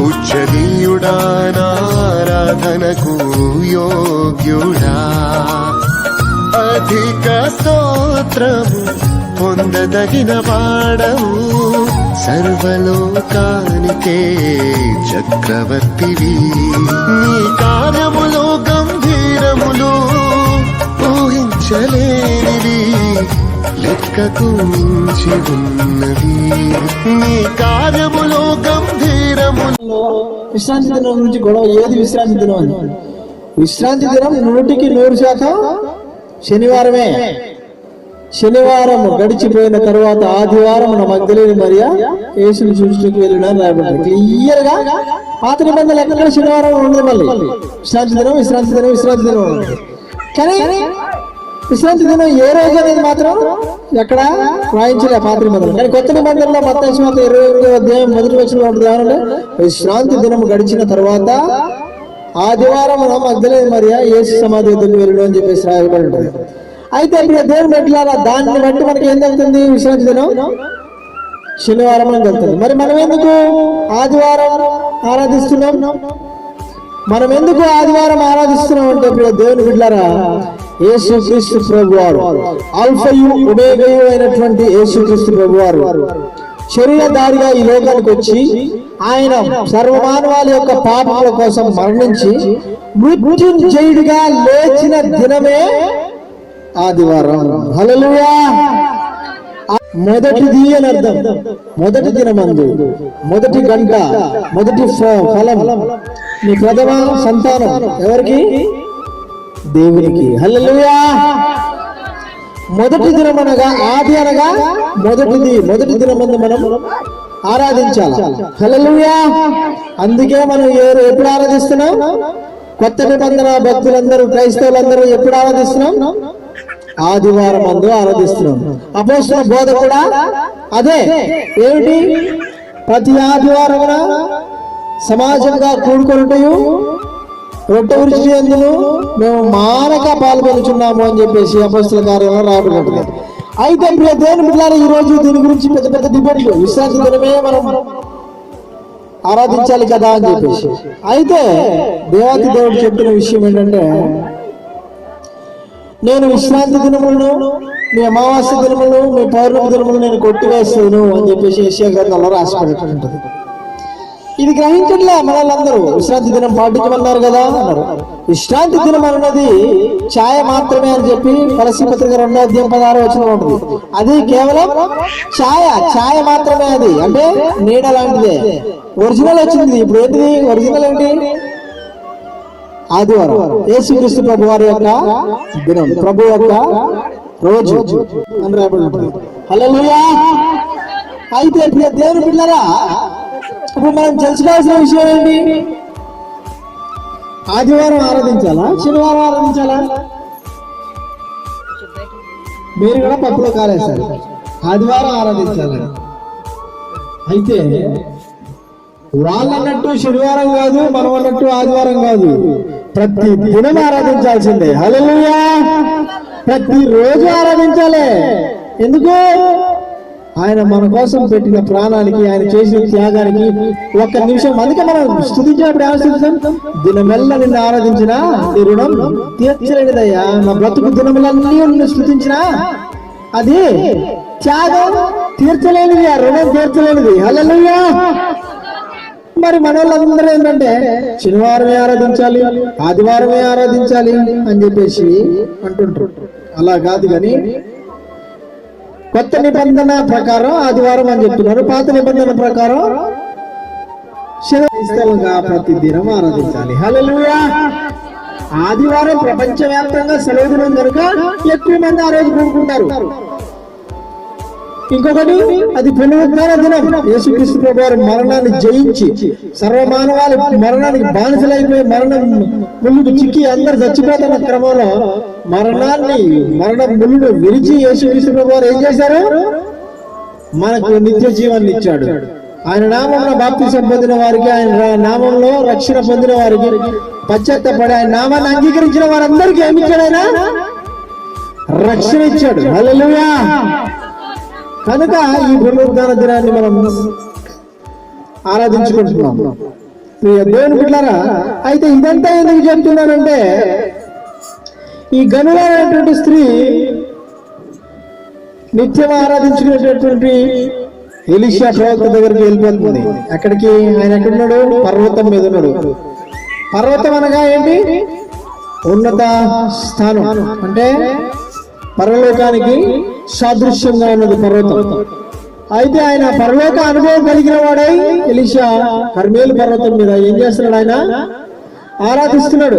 పూజనీయుడా నారాధనకు యోగ్యుడా. అధిక స్తోత్రము పొందదగిన వాడవు సర్వలోకానికే చక్రవర్తివి. నీ కార్యములు గంభీరములు ఊహించలే లెక్కకు మించి ఉన్నది నీ కార్యములో గంభీరములో విశ్రాంతి దినం గురించి గొడవ ఏది విశ్రాంతి దినం అని? విశ్రాంతి దినం నూటికి నూరు శాతం శనివారమే. శనివారం గడిచిపోయిన తర్వాత ఆదివారం మన మధ్యలేని మరియా? యేసుని చూసుకు వెళ్ళిన రాబడి క్లియర్గా పాత నిబంధనలు ఎక్కడ శనివారం ఉండదు మళ్ళీ? విశ్రాంతి దినం విశ్రాంతి దినం విశ్రాంతి దినం. కానీ విశ్రాంతి దినం ఏ రోజు అనేది మాత్రం ఎక్కడ రాయించలే పాత్ర నిబంధనలు కానీ కొత్త నిబంధనలో మొత్తం మాత్రం ఇరవై ఒకటో అధ్యాయం మొదటి వచ్చిన ఉంటుంది. విశ్రాంతి దినం గడిచిన తర్వాత ఆదివారం మధ్యలేదు మరియా యేసు సమాధి వద్దకు వెళ్ళడం అని చెప్పేసి రాయబడి ఉంటుంది. అయితే ఇప్పుడు దేవుని పెట్టాలా దాన్ని బట్టి మనకి ఏం జరుగుతుంది విశ్రాంతి దినం? శనివారం అని జరుగుతుంది. మరి మనం ఎందుకు ఆదివారం ఆరాధిస్తున్నాం? మనం ఎందుకు ఆదివారం ఆరాధిస్తున్నాం అంటే ఇప్పుడు దేవుని బిడ్డారా యేసుక్రీస్తు క్రీస్తు అల్ఫయు ఆల్ఫయు ఉమేగయు అయినటువంటి యేసుక్రీస్తు క్రీస్తు ప్రభు వారు శరీరధారిగా ఈ లోకానికి వచ్చి ఆయన సర్వమానవాళి యొక్క పాపముల కోసం మరణించి మృత్యుంజయుడిగా లేచిన దినమే ఆదివారం. హలలుయా మొదటిది అని అర్థం. మొదటి దినమందు. మొదటి గంట. మొదటి ఫలం. నీ ప్రథమ సంతానం ఎవరికి? దేవునికి. హల్లెలూయా. మొదటి దినం అనగా ఆది అనగా మొదటిది మొదటి దినమందు మనం ఆరాధించాలి? హల్లెలూయా. అందుకే మనం ఎవరు ఎప్పుడు ఆరాధిస్తున్నాం? కొత్త నిబంధన భక్తులందరూ క్రైస్తవులందరూ ఎప్పుడు ఆరాధిస్తున్నాం? ఆదివారం అందు ఆరాధిస్తున్నాం. అపోసిన బోధ కూడా అదే. ఏమిటి? ప్రతి ఆదివారం సమాజంగా కూడుకుంటూ రొట్టె విరిచి ఎందును మేము మానక పాల్గొనుచున్నాము అని చెప్పేసి అపస్తుల కార్యంలో రాబడుతుంది అయితే ప్రియ దేవుని పిల్లలు ఈ రోజు దీని గురించి పెద్ద పెద్ద డిబేట్లు విశ్రాంతి దినమే మనం ఆరాధించాలి కదా అని చెప్పేసి. అయితే దేవాతి దేవుడు చెప్పిన విషయం ఏంటంటే నేను విశ్రాంతి దినములను మీ అమావాస్య దినములు మీ పౌర్ణమి దినములు నేను కొట్టివేస్తాను అని చెప్పేసి ఏషియా గ్రంథంలో రాసి ఉంటుంది. ఇది గ్రహించట్లే మనందరూ విశ్రాంతి దినం పాటించమన్నారు కదా అన్నారు. విశ్రాంతి దినం అన్నది ఛాయ మాత్రమే అని చెప్పి తులసి పత్రిక రెండో అధ్యాయం పదహారు వచ్చిన ఉంటుంది. అది కేవలం ఛాయ ఛాయ మాత్రమే అది. అంటే నీడ లాంటిదే. ఒరిజినల్ వచ్చింది. ఇప్పుడు ఏంటిది? ఒరిజినల్ ఏంటి? ఆదివారం. యేసుక్రీస్తు ప్రభు వారి యొక్క దినం ప్రభు యొక్క రోజు. అని రాబడి అయితే దేవుని బిడ్డరా ఇప్పుడు మనం తెలుసుకోవాల్సిన విషయం ఏంటి? ఆదివారం ఆరాధించాలా? శనివారం ఆరాధించాలా? మీరు కూడా పప్పులో కాలేస్తారు. ఆదివారం ఆరాధించాలి. అయితే వాళ్ళన్నట్టు శనివారం కాదు మనం అన్నట్టు ఆదివారం కాదు. ప్రతి దినం ఆరాధించాల్సిందే. హలో ప్రతి రోజు ఆరాధించాలి. ఎందుకు? ఆయన మన కోసం పెట్టిన ప్రాణానికి ఆయన చేసిన త్యాగానికి ఒక్క నిమిషం అందుకే మనం స్థుతించినప్పుడు ఏమో దినమెల్ల నిన్ను ఆరాధించిన నీ రుణం తీర్చలేనిదయ్యా. నా బ్రతుకు దినములన్నీ నిన్ను స్థుతించిన. అది త్యాగం తీర్చలేనిది ఆ రుణం తీర్చలేనిది. హల్లెలూయా. మరి మన వాళ్ళందరూ ఏంటంటే శనివారమే ఆరాధించాలి ఆదివారమే ఆరాధించాలి అని చెప్పేసి అంటుంటారు. అలా కాదు కానీ కొత్త నిబంధన ప్రకారం ఆదివారం అని చెప్తున్నారు. పాత నిబంధన ప్రకారం శనివారంగా ప్రతి దినం ఆరాధించాలి. హలోయా ఆదివారం ప్రపంచవ్యాప్తంగా సెలవు దినం కనుక ఎక్కువ మంది ఆ రోజు కూడుకుంటారు ఇంకొకటి అది పునరుద్ధాన దినం. యేసుక్రీస్తు ప్రభు మరణాన్ని జయించి సర్వమానవాళి మరణానికి బానిసలైపోయి మరణం ముళ్ళుకు చిక్కి అందరు చచ్చిపోతున్న క్రమంలో మరణాన్ని మరణ ముళ్ళును విరిచి యేసుక్రీస్తు ప్రభు వారు ఏం చేశారు? మనకు నిత్య జీవాన్ని ఇచ్చాడు. ఆయన నామంలో భక్తి పొందిన వారికి ఆయన నామంలో రక్షణ పొందిన వారికి పశ్చాత్తపడి ఆయన నామాన్ని అంగీకరించిన వారందరికీ ఏమి ఇచ్చాడు ఆయన? రక్షణ ఇచ్చాడు. హల్లెలూయా! కనుక ఈ పునరుద్ధాన దినాన్ని మనం ఆరాధించుకుంటున్నాం. ప్రియ దేవుని బిడ్డారా అయితే ఇదంతా ఎందుకు చెప్తున్నానంటే ఈ గనులైనటువంటి స్త్రీ నిత్యం ఆరాధించుకునేటటువంటి ఎలిషియా ప్రవక్త దగ్గరికి వెళ్ళిపోతుంది. ఎక్కడికి? ఆయన ఎక్కడున్నాడు? పర్వతం మీద ఉన్నాడు. పర్వతం అనగా ఏంటి? ఉన్నత స్థానం. అంటే పరలోకానికి సాదృశ్యంగా ఉన్నది పర్వతం. అయితే ఆయన పరలోక అనుభవం కలిగిన వాడై ఎలిషా కర్మేలు పర్వతం మీద ఏం చేస్తున్నాడు ఆయన? ఆరాధిస్తున్నాడు.